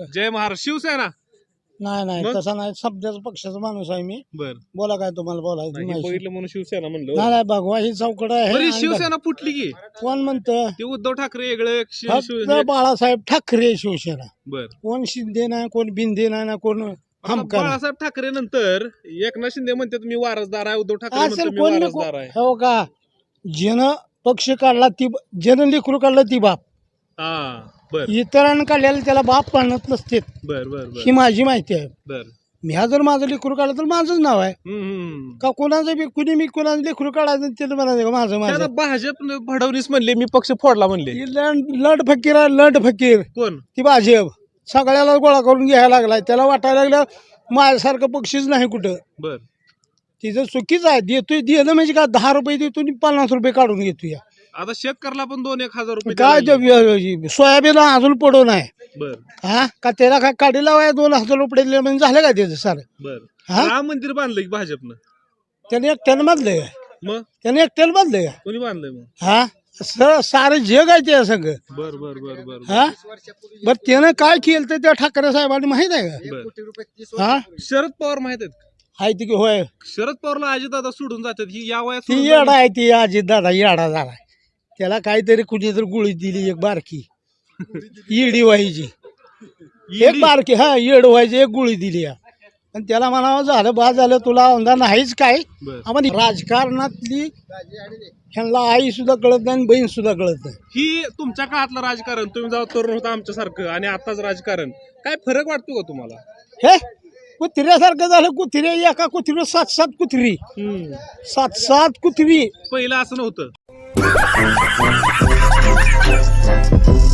जय महाराज शिवसेना? नाही नाही मग? तसा नाही. सध्याच पक्षाचा माणूस आहे मी. बर. बोला काय तुम्हाला बोलायचं नाही, हे. बघितलं म्हणून शिवसेना नाही म्हणलं. नाही भगवा ही चौकड आहे. बरी आणि शिवसेना फुटली की? बघ- कोण म्हणतं? ते उद्धव ठाकरे वेगळे शि- फक्त शिव- बाळासाहेब ठाकरे शिवसेना. बर. कोण शिंदे नाही कोण बिंदे नाही ना कोण आता नाही. बाळासाहेब ठाकरे नंतर एकनाथ शिंदे म्हणतात मी वारसदार आहे. उद्धव ठाकरे असेल म्हणतात मी कोण वारसदार आहे. हो का? ज्यानं पक्ष काढला ती ज्यानं लेकरू काढलं ती बाप. हा. बर. इतरांना काढलेलं त्याला बाप म्हणत नसते बर बर बर. ही माझी माहिती आहे. बर. मी हा जर माझं लेकरू काढलं तर माझंच नाव आहे. हम्म, हम्म. का कोणाचं बी कुणी मी कोणाचं लेकरू काढायचं त्याला म्हणायचं का माझं माझं. भाजप फडणवीस म्हणले मी पक्ष फोडला म्हणले. ही लंड लंड फकीर आहे लंड फकीर. कोण? ती भाजप. सगळ्याला गोळा करून घ्यायला लागलाय. त्याला वाटायला लागलं माझ्यासारखं पक्षीच नाही कुठं. बर. तिचं चुकीचं आहे देतोय दिलं म्हणजे का दहा रुपये देतो आणि पन्नास रुपये काढून घेतोय. आता शेतकऱ्याला पण दोन एक हजार रुपये काय ते व्य- सोयाबीन अजून पडू नाही लागले. बर. हा? का त्याला काय काढी लावाय दोन हजार रुपये दिले म्हणजे झालं का त्याचं सारं? बर. हा? राम मंदिर बांधलंय की भाजपनं? त्याने एकट्यानं बांधलंय. का मग? त्याने एकट्यानं बांधलंय. का कोणी बांधलंय मग? हा? स- सारं जग आहे त्या सगळं. बर बर बर बर हा? बर त्यानं काय केलं तर त्या ठाकरे साहेबांनी माहीत आहे का? बर. हा? शरद पवार माहीत आहेत का? आहे ती की होय. शरद पवारला अजितदादा सोडून जातात. ही या वयात ती सोडून येडा जातात. आहे ती अजित दादा येडा झाला त्याला काहीतरी कुठेतरी गुळी दिली एक बारकी. येडी व्हायची. एक ईडी. बारकी हा येड व्हायची एक गुळी दिली या. आणि त्याला म्हणावं झालं बा झालं तुला औंधा नाहीच काय? आपण राजकारणातली ह्यांना आई सुद्धा कळत नाही आणि बहीण सुद्धा कळत नाही. ही तुमच्या काळातलं राजकारण तुम्ही जेव्हा तरुण होता आमच्यासारखं आणि आताच राजकारण काय फरक वाटतो का तुम्हाला? हे कुत्र्यासारखं झालं कुत्रे एका कुत्रीवर सात सात कुत्री. हम्म. सात सात कुत्री. पहिलं असं नव्हतं. Thank you.